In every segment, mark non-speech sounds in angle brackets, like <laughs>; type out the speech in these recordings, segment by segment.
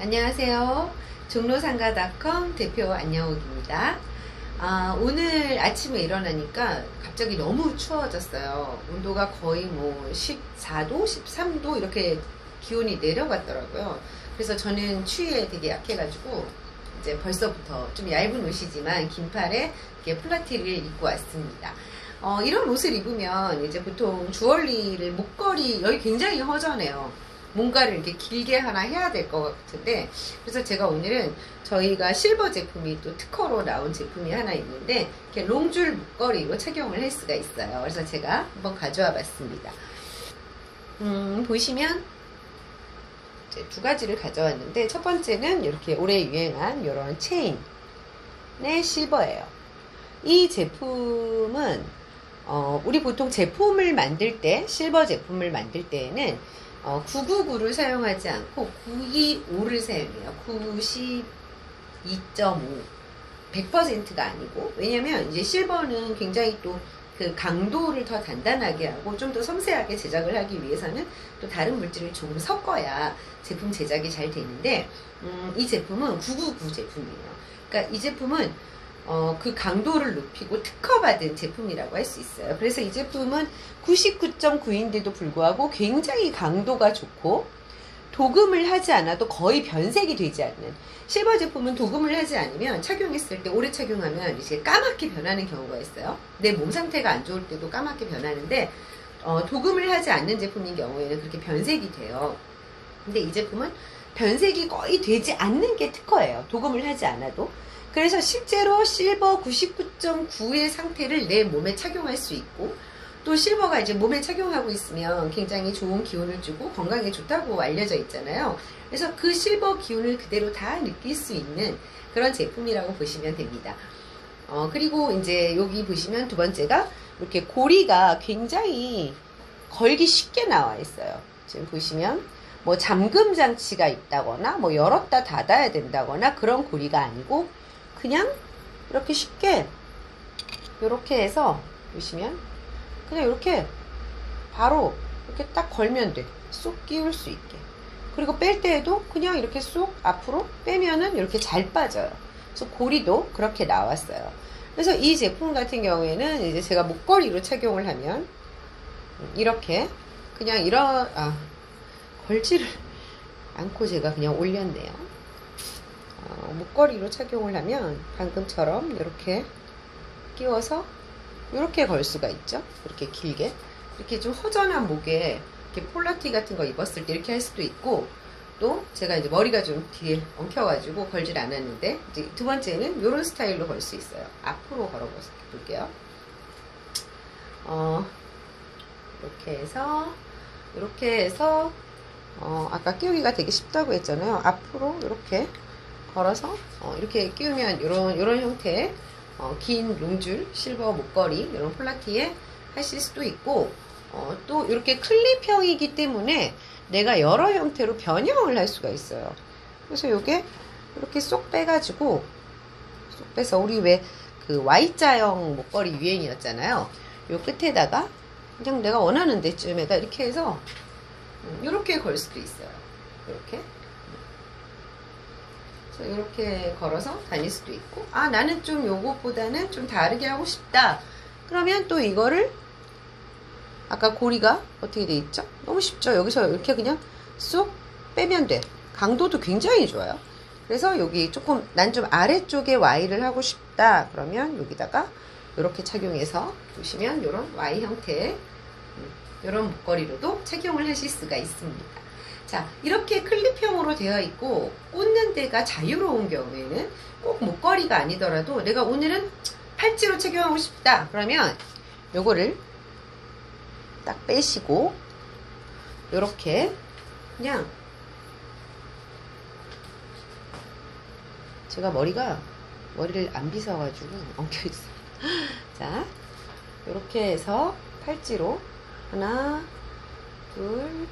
안녕하세요. 종로상가닷컴 대표 안녕옥입니다. 아, 오늘 아침에 일어나니까 갑자기 너무 추워졌어요. 온도가 거의 뭐 14도, 13도 이렇게 기온이 내려갔더라고요. 그래서 저는 추위에 되게 약해가지고 이제 벌써부터 좀 얇은 옷이지만 긴팔에 이렇게 플라티를 입고 왔습니다. 어, 이런 옷을 입으면 이제 보통 주얼리를 목걸이 여기 굉장히 허전해요. 뭔가를 이렇게 길게 하나 해야 될 것 같은데 그래서 제가 오늘은 저희가 실버 제품이 또 특허로 나온 제품이 하나 있는데 이렇게 롱줄 목걸이로 착용을 할 수가 있어요. 그래서 제가 한번 가져와 봤습니다. 음, 보시면 두 가지를 가져왔는데 첫 번째는 이렇게 올해 유행한 이런 체인의 실버예요. 이 제품은 어, 우리 보통 제품을 만들 때 실버 제품을 만들 때에는 어, 999를 사용하지 않고 925를 사용해요. 92.5. 100%가 아니고. 왜냐면 이제 실버는 굉장히 또 그 강도를 더 단단하게 하고 좀 더 섬세하게 제작을 하기 위해서는 또 다른 물질을 조금 섞어야 제품 제작이 잘 되는데, 음, 이 제품은 999 제품이에요. 그러니까 이 제품은 어, 그 강도를 높이고 특허받은 제품이라고 할 수 있어요. 그래서 이 제품은 99.9인데도 불구하고 굉장히 강도가 좋고 도금을 하지 않아도 거의 변색이 되지 않는 실버 제품은 도금을 하지 않으면 착용했을 때 오래 착용하면 이제 까맣게 변하는 경우가 있어요. 내 몸 상태가 안 좋을 때도 까맣게 변하는데 어, 도금을 하지 않는 제품인 경우에는 그렇게 변색이 돼요. 근데 이 제품은 변색이 거의 되지 않는 게 특허예요. 도금을 하지 않아도. 그래서 실제로 실버 99.9의 상태를 내 몸에 착용할 수 있고 또 실버가 이제 몸에 착용하고 있으면 굉장히 좋은 기운을 주고 건강에 좋다고 알려져 있잖아요. 그래서 그 실버 기운을 그대로 다 느낄 수 있는 그런 제품이라고 보시면 됩니다. 어, 그리고 이제 여기 보시면 두 번째가 이렇게 고리가 굉장히 걸기 쉽게 나와 있어요. 지금 보시면 뭐 잠금 장치가 있다거나 뭐 열었다 닫아야 된다거나 그런 고리가 아니고 그냥 이렇게 쉽게 이렇게 해서 보시면 그냥 이렇게 바로 이렇게 딱 걸면 돼. 쏙 끼울 수 있게. 그리고 뺄 때에도 그냥 이렇게 쏙 앞으로 빼면은 이렇게 잘 빠져요. 그래서 고리도 그렇게 나왔어요. 그래서 이 제품 같은 경우에는 이제 제가 목걸이로 착용을 하면 이렇게 그냥 이런 아 걸지를 <laughs> 않고 제가 그냥 올렸네요. 어, 목걸이로 착용을 하면 방금처럼 이렇게 끼워서 이렇게 걸 수가 있죠. 이렇게 길게 이렇게 좀 허전한 목에 이렇게 폴라티 같은 거 입었을 때 이렇게 할 수도 있고 또 제가 이제 머리가 좀 뒤에 엉켜가지고 걸질 않았는데 이제 두 번째는 이런 스타일로 걸 수 있어요. 앞으로 걸어 볼게요. 어, 이렇게 해서 이렇게 해서 어, 아까 끼우기가 되게 쉽다고 했잖아요. 앞으로 이렇게 걸어서 어, 이렇게 끼우면 이런 이런 형태의 어, 긴 롱줄 실버 목걸이 이런 폴라티에 하실 수도 있고 어, 또 이렇게 클립형이기 때문에 내가 여러 형태로 변형을 할 수가 있어요. 그래서 이게 이렇게 쏙 빼가지고 쏙 빼서 우리 왜 그 Y자형 목걸이 유행이었잖아요. 요 끝에다가 그냥 내가 원하는 데쯤에다 이렇게 해서 이렇게 걸 수도 있어요. 이렇게 그래서 이렇게 걸어서 다닐 수도 있고 아 나는 좀 요것보다는 좀 다르게 하고 싶다. 그러면 또 이거를 아까 고리가 어떻게 돼 있죠? 너무 쉽죠? 여기서 이렇게 그냥 쏙 빼면 돼. 강도도 굉장히 좋아요. 그래서 여기 조금 난 좀 아래쪽에 Y를 하고 싶다. 그러면 여기다가 이렇게 착용해서 보시면 이런 Y 형태의 이런 목걸이로도 착용을 하실 수가 있습니다 자, 이렇게 클립형으로 되어 있고 꽂는 데가 자유로운 경우에는 꼭 목걸이가 아니더라도 내가 오늘은 팔찌로 착용하고 싶다. 그러면 요거를 딱 빼시고 요렇게 그냥 제가 머리가 머리를 안 빗어가지고 엉켜 있어요. 자, 요렇게 해서 팔찌로 하나, 둘,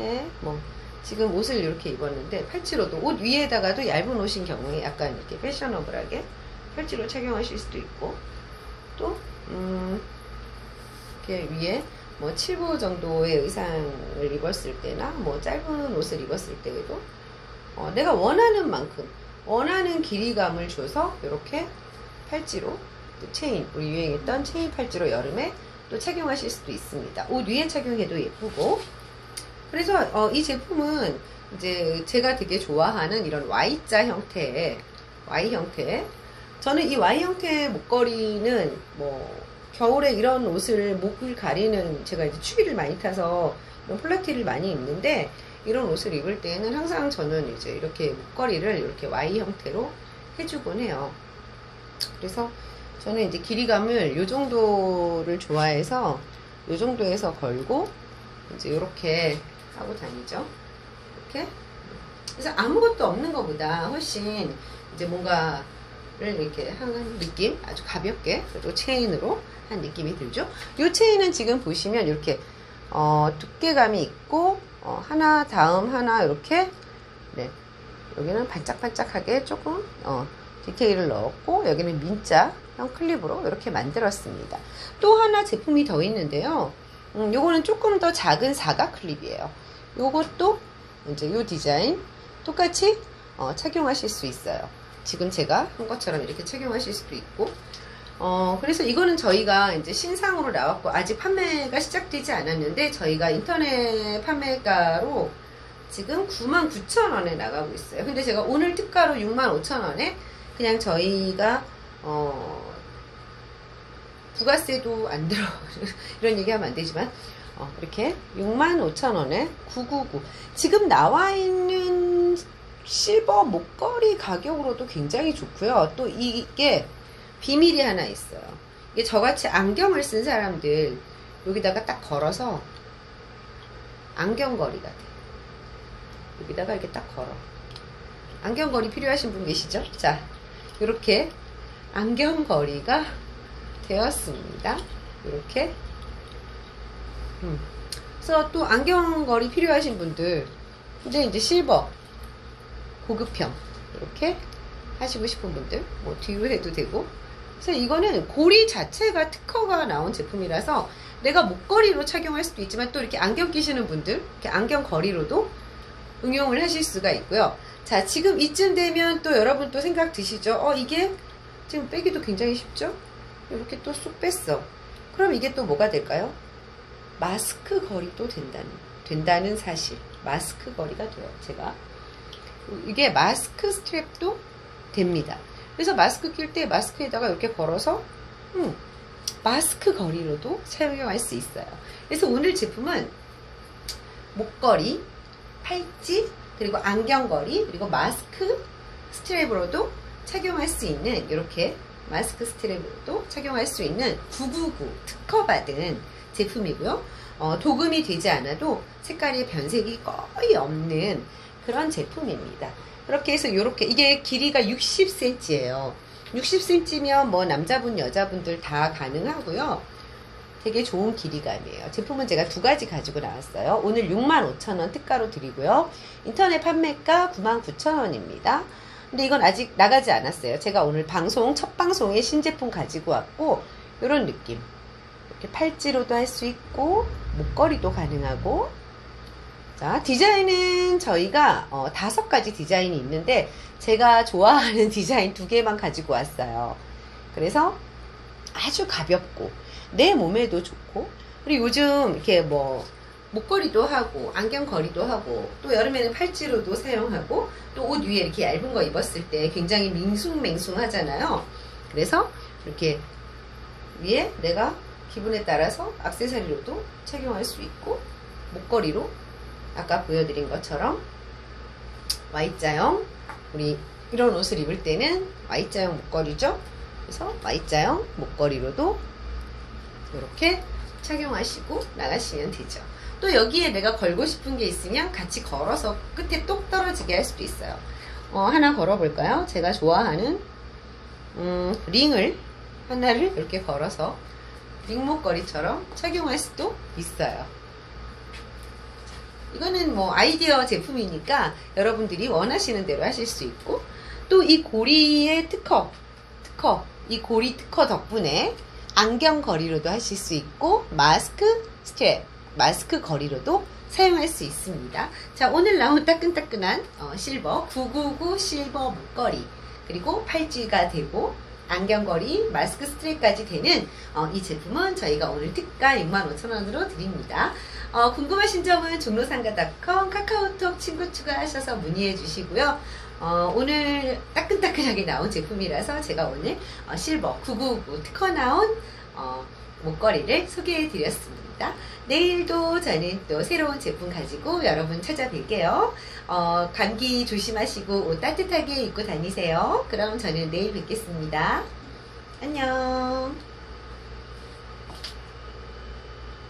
셋, 뭐 지금 옷을 이렇게 입었는데 팔찌로도 옷 위에다가도 얇은 옷인 경우에 약간 이렇게 패셔너블하게 팔찌로 착용하실 수도 있고 또 음, 이렇게 위에 뭐 7부 정도의 의상을 입었을 때나 뭐 짧은 옷을 입었을 때에도 어, 내가 원하는 만큼 원하는 길이감을 줘서 이렇게 팔찌로 또 체인 우리 유행했던 체인 팔찌로 여름에 또 착용하실 수도 있습니다. 옷 위에 착용해도 예쁘고 그래서 어, 이 제품은 이제 제가 되게 좋아하는 이런 Y자 형태의 Y 형태 저는 이 Y 형태의 목걸이는 뭐 겨울에 이런 옷을 목을 가리는 제가 이제 추위를 많이 타서 이런 폴라티를 많이 입는데 이런 옷을 입을 때는 항상 저는 이제 이렇게 목걸이를 이렇게 Y 형태로 해주곤 해요. 그래서 저는 이제 길이감을 요 정도를 좋아해서 요 정도에서 걸고 이제 이렇게 하고 다니죠. 이렇게. 그래서 아무것도 없는 것보다 훨씬 이제 뭔가를 이렇게 한 느낌 아주 가볍게 그리고 체인으로 한 느낌이 들죠. 이 체인은 지금 보시면 이렇게 어, 두께감이 있고 어, 하나 다음 하나 이렇게 네 여기는 반짝반짝하게 조금 어, 디테일을 넣었고 여기는 민자형 클립으로 이렇게 만들었습니다. 또 하나 제품이 더 있는데요. 음, 요거는 조금 더 작은 사각 클립이에요. 요것도 이제 요 디자인 똑같이 어, 착용하실 수 있어요. 지금 제가 한 것처럼 이렇게 착용하실 수도 있고 어, 그래서 이거는 저희가 이제 신상으로 나왔고, 아직 판매가 시작되지 않았는데, 저희가 인터넷 판매가로 지금 99,000원에 나가고 있어요. 근데 제가 오늘 특가로 65,000원에 그냥 저희가, 어, 부가세도 안 들어. <laughs> 이런 얘기 하면 안 되지만, 어, 이렇게 65,000원에 999. 지금 나와 있는 실버 목걸이 가격으로도 굉장히 좋고요. 또 이게 비밀이 하나 있어요. 이게 저같이 안경을 쓴 사람들 여기다가 딱 걸어서 안경거리가 돼. 여기다가 이렇게 딱 걸어. 안경거리 필요하신 분 계시죠? 자, 이렇게 안경거리가 되었습니다. 이렇게. 음. 그래서 또 안경거리 필요하신 분들, 근데 이제 실버, 고급형, 이렇게 하시고 싶은 분들, 뭐 뒤로 해도 되고, 그래서 이거는 고리 자체가 특허가 나온 제품이라서 내가 목걸이로 착용할 수도 있지만 또 이렇게 안경 끼시는 분들, 이렇게 안경 거리로도 응용을 하실 수가 있고요. 자, 지금 이쯤 되면 또 여러분 또 생각 드시죠? 어, 이게 지금 빼기도 굉장히 쉽죠? 이렇게 또 쑥 뺐어. 그럼 이게 또 뭐가 될까요? 마스크 거리도 된다는, 된다는 사실. 마스크 거리가 돼요, 제가. 이게 마스크 스트랩도 됩니다. 그래서 마스크 낄 때 마스크에다가 이렇게 걸어서 음, 마스크 거리로도 사용할 수 있어요. 그래서 오늘 제품은 목걸이, 팔찌, 그리고 안경거리, 그리고 마스크 스트랩으로도 착용할 수 있는 이렇게 마스크 스트랩으로도 착용할 수 있는 999 특허받은 제품이고요. 어, 도금이 되지 않아도 색깔의 변색이 거의 없는 그런 제품입니다. 그렇게 해서 이렇게 이게 길이가 60cm예요. 60cm면 뭐 남자분 여자분들 다 가능하고요. 되게 좋은 길이감이에요. 제품은 제가 두 가지 가지고 나왔어요. 오늘 65,000원 특가로 드리고요. 인터넷 판매가 99,000원입니다. 근데 이건 아직 나가지 않았어요. 제가 오늘 방송 첫 방송에 신제품 가지고 왔고 이런 느낌. 이렇게 팔찌로도 할 수 있고 목걸이도 가능하고 자, 디자인은 저희가 어, 다섯 가지 디자인이 있는데 제가 좋아하는 <laughs> 디자인 두 개만 가지고 왔어요. 그래서 아주 가볍고 내 몸에도 좋고 그리고 요즘 이렇게 뭐 목걸이도 하고 안경거리도 하고 또 여름에는 팔찌로도 사용하고 또 옷 위에 이렇게 얇은 거 입었을 때 굉장히 밍숭맹숭하잖아요. 그래서 이렇게 위에 내가 기분에 따라서 악세사리로도 착용할 수 있고 목걸이로 아까 보여드린 것처럼 Y자형 우리 이런 옷을 입을 때는 Y자형 목걸이죠. 그래서 Y자형 목걸이로도 이렇게 착용하시고 나가시면 되죠. 또 여기에 내가 걸고 싶은 게 있으면 같이 걸어서 끝에 똑 떨어지게 할 수도 있어요. 어, 하나 걸어볼까요? 제가 좋아하는 음, 링을 하나를 이렇게 걸어서 링 목걸이처럼 착용할 수도 있어요. 이거는 뭐 아이디어 제품이니까 여러분들이 원하시는 대로 하실 수 있고 또 이 고리의 특허, 특허, 이 고리 특허 덕분에 안경 거리로도 하실 수 있고 마스크 스트랩, 마스크 거리로도 사용할 수 있습니다. 자, 오늘 나온 따끈따끈한 어, 실버 999 실버 목걸이 그리고 팔찌가 되고 안경걸이, 마스크 스트랩까지 되는 어, 이 제품은 저희가 오늘 특가 65,000원으로 드립니다. 어, 궁금하신 점은 종로상가닷컴 카카오톡 친구 추가하셔서 문의해 주시고요. 어, 오늘 따끈따끈하게 나온 제품이라서 제가 오늘 어, 실버 999 특허 나온 어, 목걸이를 소개해 드렸습니다. 내일도 저는 또 새로운 제품 가지고 여러분 찾아뵐게요. 어, 감기 조심하시고 옷 따뜻하게 입고 다니세요. 그럼 저는 내일 뵙겠습니다. 안녕.